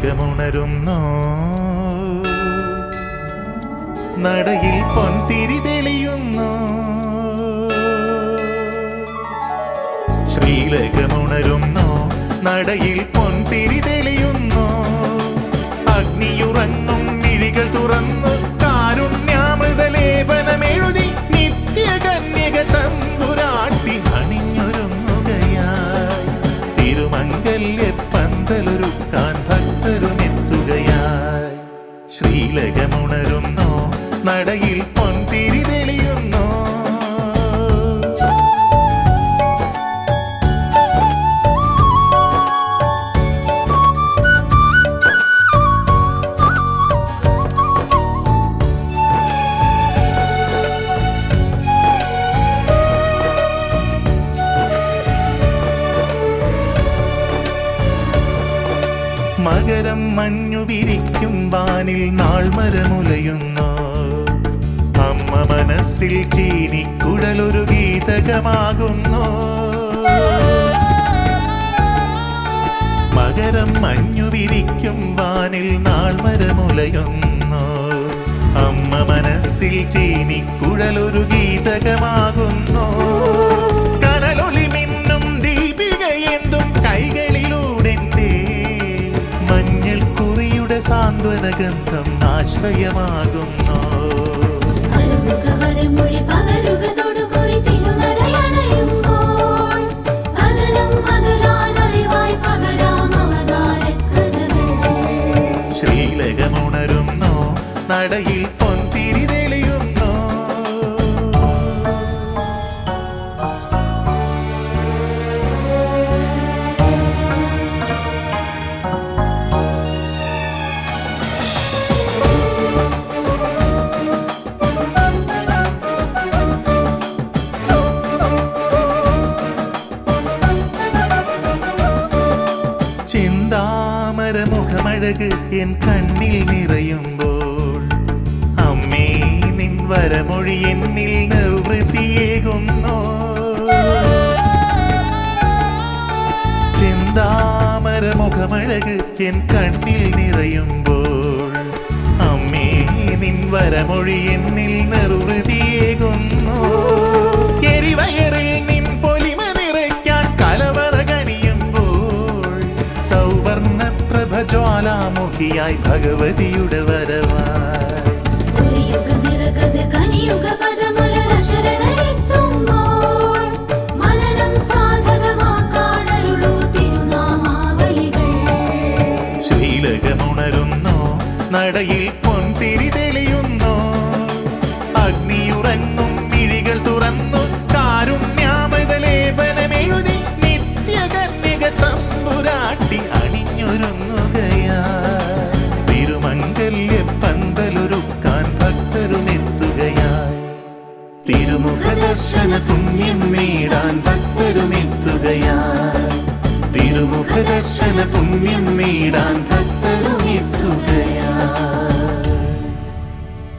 ശ്രീലകമുണരുന്നു നടയിൽ പൊൻതിരി തെളിയുന്നു. ശ്രീലകമുണരുന്നു നടയിൽ പൊൻതിരി തെളിയുന്നു. അഗ്നിയുറങ്ങും മിഴികൾ തുറന്നു. കാരുണ്യാമൃതലേപനമെഴുതി നിത്യകന്യക തമ്പുരാട്ടി അണിഞ്ഞൊരുങ്ങുകയായി തിരുമംഗല്യ പന്തലൊരുക്കാൻ ഭക്തരുമെത്തുകയായി ശ്രീലകമുണരുന്നു നടയിൽ മകരം മഞ്ഞു വിരിക്കും വാനിൽ നാൾമരമുലയുന്നു അമ്മ മനസ്സിൽ ചീനിക്കുഴലൊരു ഗീതകമാകുന്നു. മകരം മഞ്ഞു വിരിക്കും വാനിൽ നാൾമരമുലയുന്നു അമ്മ മനസ്സിൽ ചീനിക്കുഴലൊരു ഗീതകമാകുന്നു. അകലാനറിവായി ഗന്ധം ആശ്രയമാകുന്നു ശ്രീലകമുണരുന്നു നടയിൽ പൊൻതിരി ചിന്താമര മുഖമഴക് എൻ കണ്ണിൽ നിറയുമ്പോൾ അമ്മേ നിൻ വരമൊഴി എന്നിൽ നിർവൃത്തിയേകുന്നു ചിന്താമരമുഖമഴക് എൻ കണ്ണിൽ നിറയുമ്പോൾ അമ്മേ നിൻ വരമൊഴി എന്നിൽ ജ്വാലാമുഖിയായി ഭഗവതിയുടെ വരവായി. ശ്രീലകമുണരുന്നു നടയിൽ പൊൻതിരി തെളിയുന്നു അഗ്നിയുറങ്ങും മിഴികൾ തുറന്നു കാരുണ്യാമൃതലേപനമെഴുതി നിത്യകന്യക തമ്പുരാട്ടി അണിഞ്ഞൊരുങ്ങുകയാ തിരുമുഖദർശന പുണ്യം നേടാൻ ഭക്തരുമെത്തുകയാൽ. തിരുമുഖ ദർശന പുണ്യം നേടാൻ ഭക്തരുമെത്തുകയായി